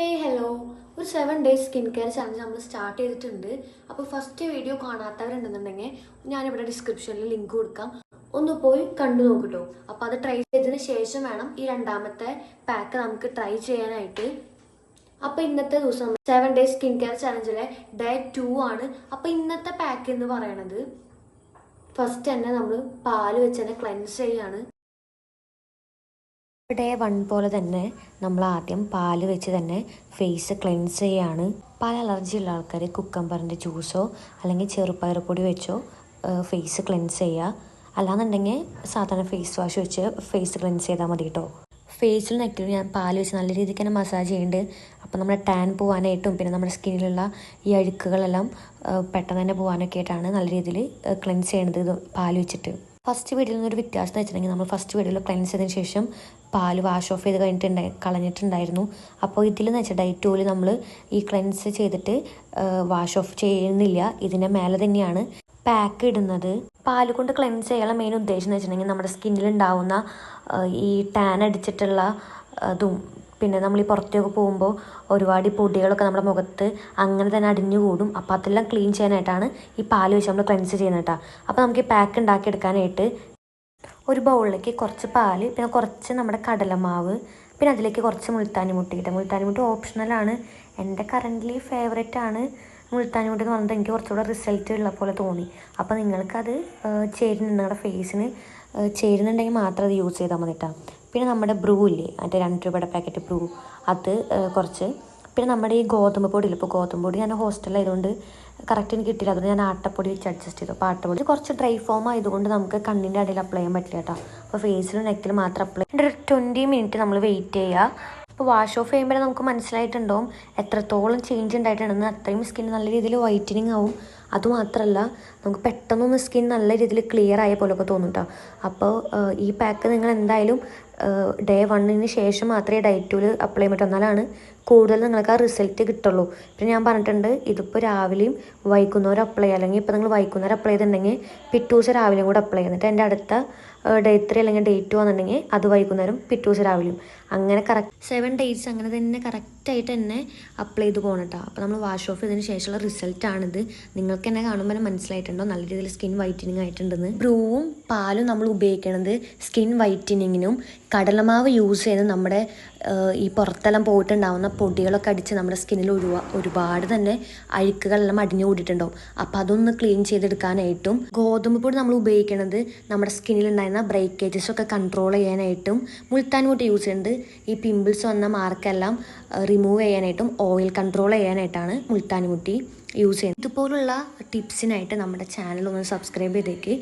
Hey hello ഒരു seven days skin care channel നമ്മൾ start ചെയ്തിട്ടുണ്ട്. അപ്പോൾ ഫസ്റ്റ് വീഡിയോ കാണാത്തവരുണ്ടെന്നുണ്ടെങ്കിൽ ഞാനിവിടെ ഡിസ്ക്രിപ്ഷനിൽ ലിങ്ക് കൊടുക്കാം. ഒന്ന് പോയി കണ്ടു നോക്കിട്ടോ അപ്പോൾ അത് ട്രൈ ചെയ്തതിന് ശേഷം വേണം ഈ രണ്ടാമത്തെ പാക്ക് നമുക്ക് ട്രൈ ചെയ്യാനായിട്ട്. അപ്പോൾ ഇന്നത്തെ ദിവസം സെവൻ ഡേയ്സ് സ്കിൻ കെയർ ചാലഞ്ചിലെ ഡേ ടു ആണ്. അപ്പോൾ ഇന്നത്തെ പാക്ക് എന്ന് പറയണത് ഫസ്റ്റ് തന്നെ നമ്മൾ പാൽ വെച്ച് തന്നെ ക്ലെൻസ് ചെയ്യാണ്. ഡേ വൺ പോലെ തന്നെ നമ്മൾ ആദ്യം പാൽ വെച്ച് തന്നെ ഫേസ് ക്ലെൻസ് ചെയ്യാണ്. പല അലർജി ഉള്ള ആൾക്കാർ കുക്കമ്പറിന്റെ ജ്യൂസോ അല്ലെങ്കിൽ ചെറുപയർ പൊടി വെച്ചോ ഫേസ് ക്ലെൻസ് ചെയ്യുക അല്ലാന്നുണ്ടെങ്കിൽ സാധാരണ ഫേസ് വാഷ് വെച്ച് ഫേസ് ക്ലെൻസ് ചെയ്താൽ മതി കേട്ടോ ഫേസിൽ നെക്കിൽ ഞാൻ പാൽ വെച്ച് നല്ല രീതിക്ക് തന്നെ മസാജ് ചെയ്യുന്നുണ്ട് അപ്പോൾ നമ്മുടെ ടാൻ പോകാനായിട്ടും പിന്നെ നമ്മുടെ സ്കിന്നിലുള്ള ഈ അഴുക്കുകളെല്ലാം പെട്ടെന്ന് തന്നെ പോകാനൊക്കെ ആയിട്ടാണ് നല്ല രീതിയിൽ ക്ലെൻസ് ചെയ്യണത് പാൽ വെച്ചിട്ട്. ഫസ്റ്റ് വീഡിയോയിൽ നിന്നൊരു വ്യത്യാസം എന്ന് വെച്ചിട്ടുണ്ടെങ്കിൽ നമ്മൾ ഫസ്റ്റ് വീഡിയോയിൽ ക്ലെൻസ് ചെയ്തതിന് ശേഷം പാൽ വാഷ് ഓഫ് ചെയ്ത് കഴിഞ്ഞിട്ടുണ്ടായി കളഞ്ഞിട്ടുണ്ടായിരുന്നു. അപ്പോൾ ഇതിലെന്ന് വെച്ചാൽ ടൂൽ നമ്മൾ ഈ ക്ലെൻസ് ചെയ്തിട്ട് വാഷ് ഓഫ് ചെയ്യുന്നില്ല. ഇതിന്റെ മേലെ തന്നെയാണ് പാക്ക് ഇടുന്നത്. പാൽ കൊണ്ട് ക്ലെൻസ് ചെയ്യാനുള്ള മെയിൻ ഉദ്ദേശം എന്ന് വെച്ചിട്ടുണ്ടെങ്കിൽ നമ്മുടെ സ്കിന്നിൽ ഉണ്ടാവുന്ന ഈ ടാൻ അടിച്ചിട്ടുള്ള അതും പിന്നെ നമ്മൾ ഈ പുറത്തേക്ക് പോകുമ്പോൾ ഒരുപാട് പൊടികളൊക്കെ നമ്മുടെ മുഖത്ത് അങ്ങനെ തന്നെ അടിഞ്ഞു കൂടും അപ്പോൾ അതെല്ലാം ക്ലീൻ ചെയ്യാനായിട്ടാണ് ഈ പാൽ വെച്ച് നമ്മൾ ക്ലെൻസ് ചെയ്യുന്നത് കേട്ടോ അപ്പോൾ നമുക്ക് ഈ പാക്ക് ഉണ്ടാക്കിയെടുക്കാനായിട്ട് ഒരു ബൗളിലേക്ക് കുറച്ച് പാൽ പിന്നെ കുറച്ച് നമ്മുടെ കടലമാവ് പിന്നെ അതിലേക്ക് കുറച്ച് മുൾത്താനി മുട്ടിയിട്ട് മുൾത്താനി മുട്ട ഓപ്ഷണലാണ് എന്റെ കറന്റ്ലി ഫേവറേറ്റ് ആണ് മുൾത്താനി മുട്ട എന്ന് പറഞ്ഞിട്ട് എനിക്ക് കുറച്ചുകൂടെ റിസൾട്ട് ഉള്ള പോലെ തോന്നി. അപ്പോൾ നിങ്ങൾക്കത് ചേരുന്നുണ്ട്. നിങ്ങളുടെ ഫേസിന് ചേരുന്നുണ്ടെങ്കിൽ മാത്രം അത് യൂസ് ചെയ്താൽ മതി കേട്ടോ പിന്നെ നമ്മുടെ ബ്രൂ ഇല്ലേ? മറ്റേ രണ്ട് രൂപയുടെ പാക്കറ്റ് ബ്രൂ അത് കുറച്ച്. പിന്നെ നമ്മുടെ ഈ ഗോതമ്പ് പൊടിയില്ല? ഇപ്പോൾ ഗോതമ്പ് പൊടി ഞാൻ ഹോസ്റ്റലായതുകൊണ്ട് കറക്റ്റ് എനിക്ക് കിട്ടില്ല അതുകൊണ്ട് ഞാൻ ആട്ടപ്പൊടി വെച്ച് അഡ്ജസ്റ്റ് ചെയ്തു. അപ്പോൾ ആട്ടപ്പൊടി കുറച്ച് ഡ്രൈ ഫോം ആയതുകൊണ്ട് നമുക്ക് കണ്ണിന്റെ അടിയിൽ അപ്ലൈ ചെയ്യാൻ പറ്റില്ല കേട്ടോ. അപ്പോൾ ഫേസിലും നെക്കിലും മാത്രം അപ്ലൈ ഒരു ട്വന്റി മിനിറ്റ് നമ്മൾ വെയിറ്റ് ചെയ്യുക അപ്പോൾ വാഷ് ഓഫ് ചെയ്യുമ്പോൾ നമുക്ക് മനസ്സിലായിട്ടുണ്ടാവും എത്രത്തോളം ചേഞ്ച് ഉണ്ടായിട്ടുണ്ടെന്ന്. അത്രയും സ്കിൻ നല്ല രീതിയിൽ വൈറ്റനിങ് ആവും. അതുമാത്രമല്ല നമുക്ക് പെട്ടെന്നൊന്ന് സ്കിൻ നല്ല രീതിയിൽ ക്ലിയർ ആയ പോലൊക്കെ തോന്നും കേട്ടോ അപ്പോൾ ഈ പാക്ക് നിങ്ങൾ എന്തായാലും ഡേ വണ്ണിന് ശേഷം മാത്രമേ ഡയറ്റൂൽ അപ്ലൈ ചെയ്യാൻ പറ്റൂ. എന്നാലാണ് കൂടുതൽ നിങ്ങൾക്ക് ആ റിസൾട്ട് കിട്ടുള്ളൂ. പിന്നെ ഞാൻ പറഞ്ഞിട്ടുണ്ട് ഇതിപ്പോൾ രാവിലെയും വൈകുന്നേരം അപ്ലൈ ചെയ്യുക അല്ലെങ്കിൽ ഇപ്പോൾ നിങ്ങൾ വൈകുന്നേരം അപ്ലൈ ചെയ്തിട്ടുണ്ടെങ്കിൽ പിറ്റേ ദിവസം രാവിലെയും കൂടെ അപ്ലൈ ചെയ്യുന്നിട്ട് എന്റെ അടുത്ത ഡേ ത്രീ അല്ലെങ്കിൽ ഡേ ടു വന്നിട്ടുണ്ടെങ്കിൽ അത് വൈകുന്നേരം പിറ്റേ ദിവസം രാവിലെയും. അങ്ങനെ കറക്റ്റ് സെവൻ ഡേയ്സ് അങ്ങനെ തന്നെ കറക്റ്റായിട്ട് തന്നെ അപ്ലൈ ചെയ്ത് പോകണം കേട്ടോ അപ്പോൾ നമ്മൾ വാഷ് ഓഫ് ചെയ്തതിന് ശേഷമുള്ള റിസൾട്ടാണിത് നിങ്ങൾക്ക് തന്നെ കാണുമ്പോൾ തന്നെ മനസ്സിലായിട്ടുണ്ടോ? നല്ല രീതിയിൽ സ്കിൻ വൈറ്റനിങ് ആയിട്ടുണ്ടെന്ന്. ബ്രൂവും പാലും നമ്മൾ ഉപയോഗിക്കണത് സ്കിൻ വൈറ്റനിങ്ങിനും കടലമാവ് യൂസ് ചെയ്ത് നമ്മുടെ ഈ പുറത്തെല്ലാം പോയിട്ടുണ്ടാവുന്ന പൊടികളൊക്കെ അടിച്ച് നമ്മുടെ സ്കിന്നിൽ ഒരുപാ ഒരുപാട് തന്നെ അഴുക്കുകളെല്ലാം അടിഞ്ഞു കൂടിയിട്ടുണ്ടാവും. അപ്പോൾ അതൊന്ന് ക്ലീൻ ചെയ്തെടുക്കാനായിട്ടും ഗോതമ്പ് പൊടി നമ്മൾ ഉപയോഗിക്കുന്നത് നമ്മുടെ സ്കിന്നിൽ ഉണ്ടായിരുന്ന ബ്രേക്കേജസ് ഒക്കെ കൺട്രോൾ ചെയ്യാനായിട്ടും മുൾത്താൻ കൂട്ടി യൂസ് ചെയ്യുന്നത് ഈ പിമ്പിൾസ് വന്ന മാർക്കെല്ലാം റിമൂവ് ചെയ്യാനായിട്ടും ഓയിൽ കൺട്രോൾ ചെയ്യാനായിട്ടാണ് മുൾത്താനി മുട്ടി യൂസ് ചെയ്യുന്നത്. ഇതുപോലുള്ള ടിപ്സിനായിട്ട് നമ്മുടെ ചാനൽ ഒന്ന് സബ്സ്ക്രൈബ് ചെയ്തേക്ക്.